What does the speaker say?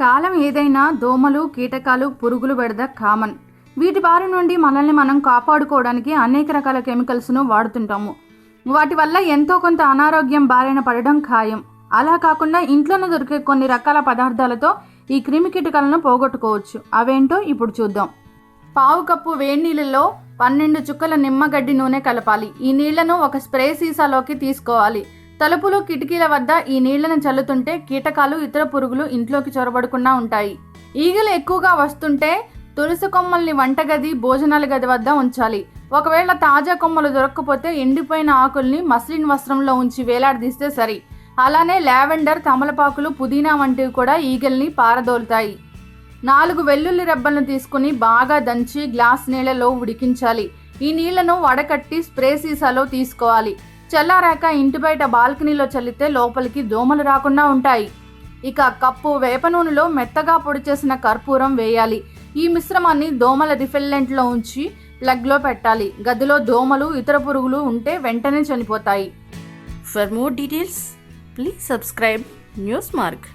కాలం ఏదైనా దోమలు కీటకాలు పురుగులు బెడద కామన్. వీటి బారి నుండి మనల్ని మనం కాపాడుకోవడానికి అనేక రకాల కెమికల్స్ను వాడుతుంటాము. వాటి వల్ల ఎంతో కొంత అనారోగ్యం బారిన పడడం ఖాయం. అలా కాకుండా ఇంట్లోనే దొరికే కొన్ని రకాల పదార్థాలతో ఈ క్రిమి కీటకాలను పోగొట్టుకోవచ్చు. అవేంటో ఇప్పుడు చూద్దాం. పావు కప్పు వేడి నీళ్ళలో పన్నెండు చుక్కల నిమ్మగడ్డి నూనె కలపాలి. ఈ నీళ్ళను ఒక స్ప్రే సీసాలోకి తీసుకోవాలి. తలుపులు కిటికీల వద్ద ఈ నీళ్ళను చల్లుతుంటే కీటకాలు ఇతర పురుగులు ఇంట్లోకి చొరబడకుండా ఉంటాయి. ఈగలు ఎక్కువగా వస్తుంటే తులసి కొమ్మల్ని వంటగది భోజనాల గది వద్ద ఉంచాలి. ఒకవేళ తాజా కొమ్మలు దొరక్కపోతే ఎండిపోయిన ఆకుల్ని మస్లిన్ వస్త్రంలో ఉంచి వేలాడదీస్తే సరి. అలానే లావెండర్ తమలపాకులు పుదీనా వంటివి కూడా ఈగల్ని పారదోలుతాయి. నాలుగు వెల్లుల్లి రెబ్బలను తీసుకుని బాగా దంచి గ్లాస్ నీళ్ళలో ఉడికించాలి. ఈ నీళ్ళను వడకట్టి స్ప్రే సీసాలో తీసుకోవాలి. చల్లారాక ఇంటి బయట బాల్కనీలో చల్లితే లోపలికి దోమలు రాకుండా ఉంటాయి. ఇక కప్పు వేప నూనెలో మెత్తగా పొడి చేసిన కర్పూరం వేయాలి. ఈ మిశ్రమాన్ని దోమల రిఫెల్లెంట్లో ఉంచి ప్లగ్లో పెట్టాలి. గదిలో దోమలు ఇతర పురుగులు ఉంటే వెంటనే చనిపోతాయి. For more details please subscribe news mark